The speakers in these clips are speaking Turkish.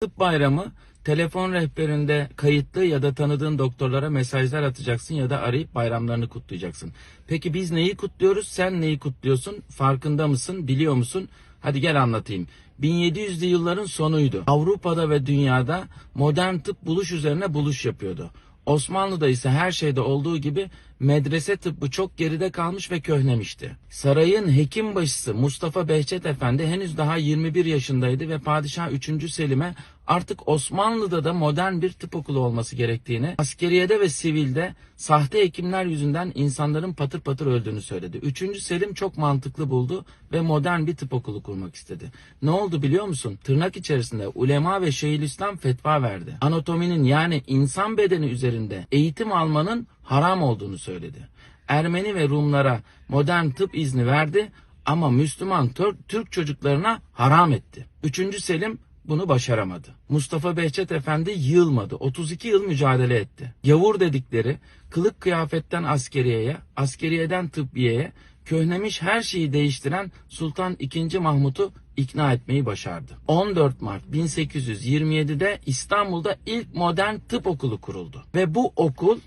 Tıp bayramı telefon rehberinde kayıtlı ya da tanıdığın doktorlara mesajlar atacaksın ya da arayıp bayramlarını kutlayacaksın. Peki biz neyi kutluyoruz? Sen neyi kutluyorsun? Farkında mısın? Biliyor musun? Hadi gel anlatayım. 1700'lü yılların sonuydu. Avrupa'da ve dünyada modern tıp buluş üzerine buluş yapıyordu. Osmanlı'da ise her şeyde olduğu gibi medrese tıbbı çok geride kalmış ve köhnemişti. Sarayın hekim başısı Mustafa Behçet Efendi henüz daha 21 yaşındaydı ve Padişah 3. Selim'e artık Osmanlı'da da modern bir tıp okulu olması gerektiğini, askeriyede ve sivilde sahte hekimler yüzünden insanların patır patır öldüğünü söyledi. 3. Selim çok mantıklı buldu ve modern bir tıp okulu kurmak istedi. Ne oldu biliyor musun? Tırnak içerisinde ulema ve Şeyhülislam fetva verdi. Anatominin yani insan bedeni üzerinde eğitim almanın haram olduğunu söyledi. Ermeni ve Rumlara modern tıp izni verdi ama Müslüman Türk, Türk çocuklarına haram etti. 3. Selim bunu başaramadı. Mustafa Behçet Efendi yılmadı. 32 yıl mücadele etti. Yavur dedikleri kılık kıyafetten askeriyeye, askeriyeden tıbbiyeye, köhnemiş her şeyi değiştiren Sultan II. Mahmut'u ikna etmeyi başardı. 14 Mart 1827'de İstanbul'da ilk modern tıp okulu kuruldu. Ve bu okul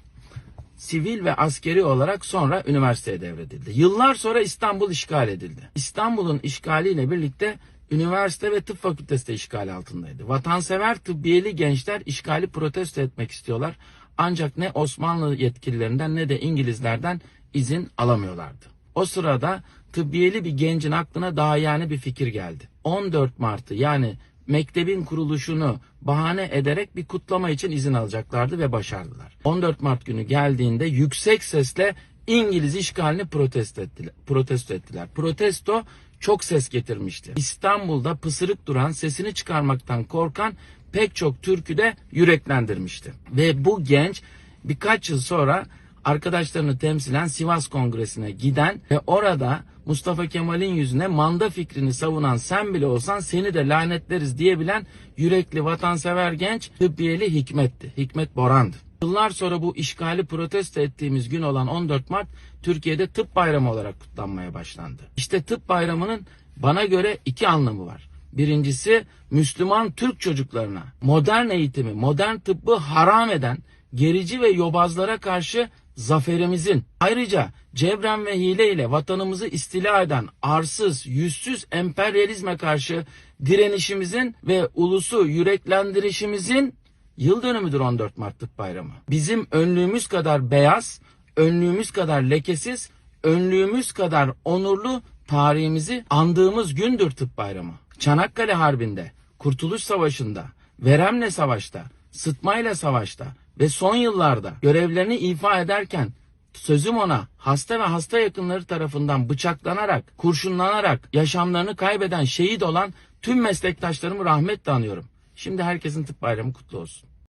sivil ve askeri olarak sonra üniversiteye devredildi. Yıllar sonra İstanbul işgal edildi. İstanbul'un işgaliyle birlikte üniversite ve tıp fakültesi de işgal altındaydı. Vatansever tıbbiyeli gençler işgali protesto etmek istiyorlar. Ancak ne Osmanlı yetkililerinden ne de İngilizlerden izin alamıyorlardı. O sırada tıbbiyeli bir gencin aklına daha yani bir fikir geldi. 14 Mart'ı yani mektebin kuruluşunu bahane ederek bir kutlama için izin alacaklardı ve başardılar. 14 Mart günü geldiğinde yüksek sesle İngiliz işgalini protesto ettiler. Protesto ettiler. Protesto çok ses getirmişti. İstanbul'da pısırık duran, sesini çıkarmaktan korkan pek çok Türk'ü de yüreklendirmişti. Ve bu genç birkaç yıl sonra arkadaşlarını temsilen Sivas Kongresi'ne giden ve orada Mustafa Kemal'in yüzüne manda fikrini savunan sen bile olsan seni de lanetleriz diyebilen yürekli vatansever genç tıbbiyeli Hikmet'ti. Hikmet Boran'dı. Yıllar sonra bu işgali protesto ettiğimiz gün olan 14 Mart Türkiye'de tıp bayramı olarak kutlanmaya başlandı. İşte tıp bayramının bana göre iki anlamı var. Birincisi Müslüman Türk çocuklarına modern eğitimi, modern tıbbı haram eden gerici ve yobazlara karşı zaferimizin ayrıca cebren ve hile ile vatanımızı istila eden arsız, yüzsüz emperyalizme karşı direnişimizin ve ulusu yüreklendirişimizin yıl dönümüdür 14 Mart Tıp Bayramı. Bizim önlüğümüz kadar beyaz, önlüğümüz kadar lekesiz, önlüğümüz kadar onurlu tarihimizi andığımız gündür Tıp Bayramı. Çanakkale Harbi'nde, Kurtuluş Savaşı'nda, Veremle Savaş'ta, Sıtmayla Savaş'ta ve son yıllarda görevlerini ifa ederken sözüm ona hasta ve hasta yakınları tarafından bıçaklanarak, kurşunlanarak yaşamlarını kaybeden şehit olan tüm meslektaşlarımı rahmetle anıyorum. Şimdi herkesin tıp bayramı kutlu olsun.